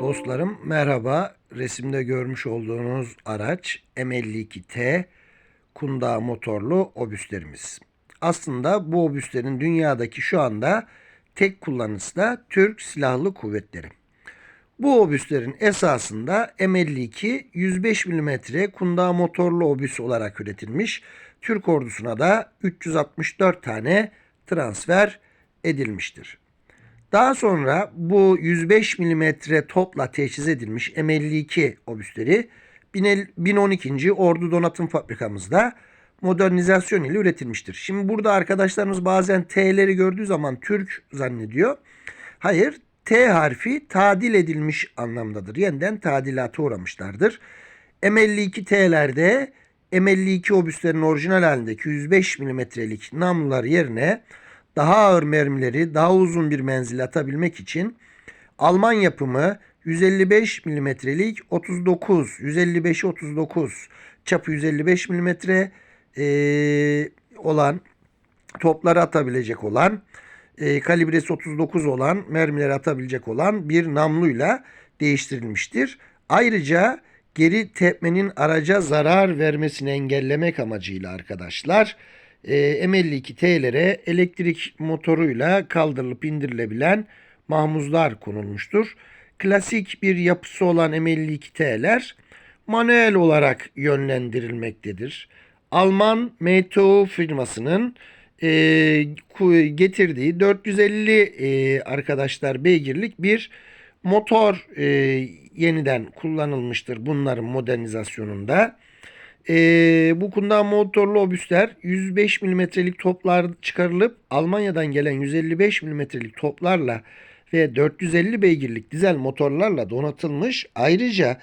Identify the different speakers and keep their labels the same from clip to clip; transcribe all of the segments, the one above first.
Speaker 1: Dostlarım merhaba. Resimde görmüş olduğunuz araç M52T Kunda motorlu obüslerimiz. Aslında bu obüslerin dünyadaki şu anda tek kullanıcısı da Türk Silahlı Kuvvetleri. Bu obüslerin esasında M52 105 mm Kunda motorlu obüs olarak üretilmiş. Türk ordusuna da 364 tane transfer edilmiştir. Daha sonra bu 105 mm topla teçhiz edilmiş M52 obüsleri 1012. Ordu Donatım Fabrikamızda modernizasyon ile üretilmiştir. Şimdi burada arkadaşlarımız bazen T'leri gördüğü zaman Türk zannediyor. Hayır, T harfi tadil edilmiş anlamdadır. Yeniden tadilata uğramışlardır. M52 T'lerde M52 obüslerin orijinal halindeki 105 mm'lik namlular yerine daha ağır mermileri daha uzun bir menzil atabilmek için Alman yapımı 155 mm'lik 39, 155 39 çapı 155 mm e, olan topları atabilecek olan e, kalibresi 39 olan mermileri atabilecek olan bir namluyla değiştirilmiştir. Ayrıca geri tepmenin araca zarar vermesini engellemek amacıyla arkadaşlar e, M52T'lere elektrik motoruyla kaldırılıp indirilebilen mahmuzlar konulmuştur. Klasik bir yapısı olan M52T'ler manuel olarak yönlendirilmektedir. Alman MTU firmasının e, getirdiği 450 e, arkadaşlar beygirlik bir motor e, yeniden kullanılmıştır bunların modernizasyonunda. E, bu kundan motorlu obüsler 105 milimetrelik toplar çıkarılıp Almanya'dan gelen 155 milimetrelik toplarla ve 450 beygirlik dizel motorlarla donatılmış. Ayrıca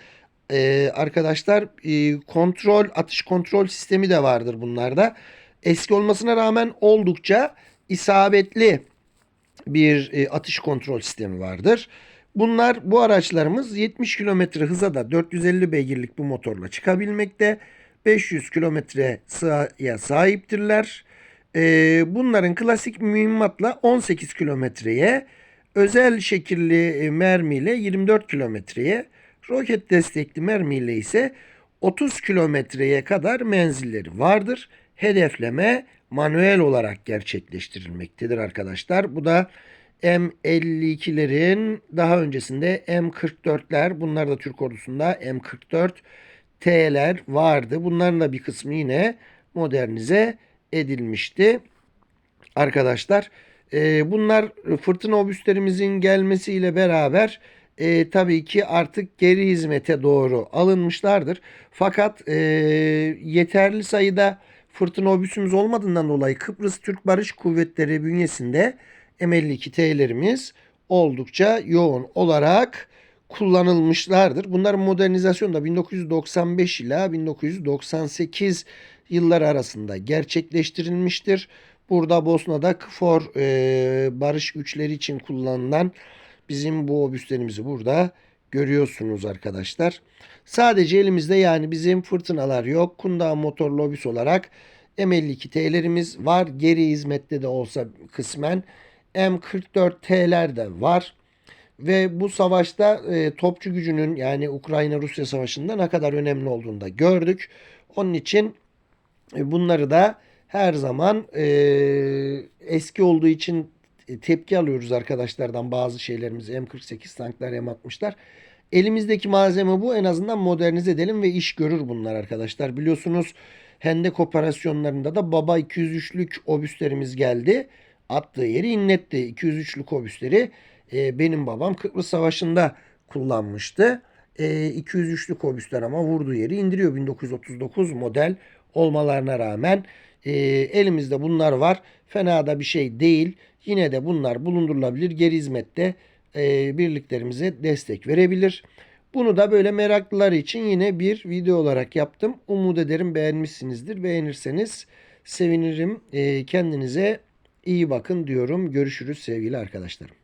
Speaker 1: e, arkadaşlar e, kontrol atış kontrol sistemi de vardır bunlarda. Eski olmasına rağmen oldukça isabetli bir e, atış kontrol sistemi vardır. Bunlar bu araçlarımız 70 km hıza da 450 beygirlik bu motorla çıkabilmekte. 500 kilometre sığaya sahiptirler. Ee, bunların klasik mühimmatla 18 kilometreye, özel şekilli e, mermiyle 24 kilometreye, roket destekli mermiyle ise 30 kilometreye kadar menzilleri vardır. Hedefleme manuel olarak gerçekleştirilmektedir arkadaşlar. Bu da M52'lerin daha öncesinde M44'ler bunlar da Türk ordusunda M44 T'ler vardı. Bunların da bir kısmı yine modernize edilmişti. Arkadaşlar e, bunlar fırtına obüslerimizin gelmesiyle beraber e, tabii ki artık geri hizmete doğru alınmışlardır. Fakat e, yeterli sayıda fırtına obüsümüz olmadığından dolayı Kıbrıs Türk Barış Kuvvetleri bünyesinde M52 T'lerimiz oldukça yoğun olarak kullanılmışlardır. Bunların modernizasyonu da 1995 ila 1998 yıllar arasında gerçekleştirilmiştir. Burada Bosna'da KFOR e, barış güçleri için kullanılan bizim bu obüslerimizi burada görüyorsunuz arkadaşlar. Sadece elimizde yani bizim fırtınalar yok. Kunda motorlu obüs olarak M52T'lerimiz var. Geri hizmette de olsa kısmen M44T'ler de var. Ve bu savaşta e, topçu gücünün yani Ukrayna-Rusya savaşında ne kadar önemli olduğunu da gördük. Onun için e, bunları da her zaman e, eski olduğu için tepki alıyoruz arkadaşlardan bazı şeylerimiz M48 tanklar M60'lar. Elimizdeki malzeme bu en azından modernize edelim ve iş görür bunlar arkadaşlar. Biliyorsunuz Hendek operasyonlarında da Baba 203'lük obüslerimiz geldi. Attığı yeri inletti. 203'lük obüsleri e, benim babam Kıbrıs Savaşı'nda kullanmıştı. E, 203'lük obüsler ama vurduğu yeri indiriyor. 1939 model olmalarına rağmen e, elimizde bunlar var. Fena da bir şey değil. Yine de bunlar bulundurulabilir. Geri hizmette e, birliklerimize destek verebilir. Bunu da böyle meraklılar için yine bir video olarak yaptım. Umut ederim beğenmişsinizdir. Beğenirseniz sevinirim. E, kendinize iyi bakın diyorum. Görüşürüz sevgili arkadaşlarım.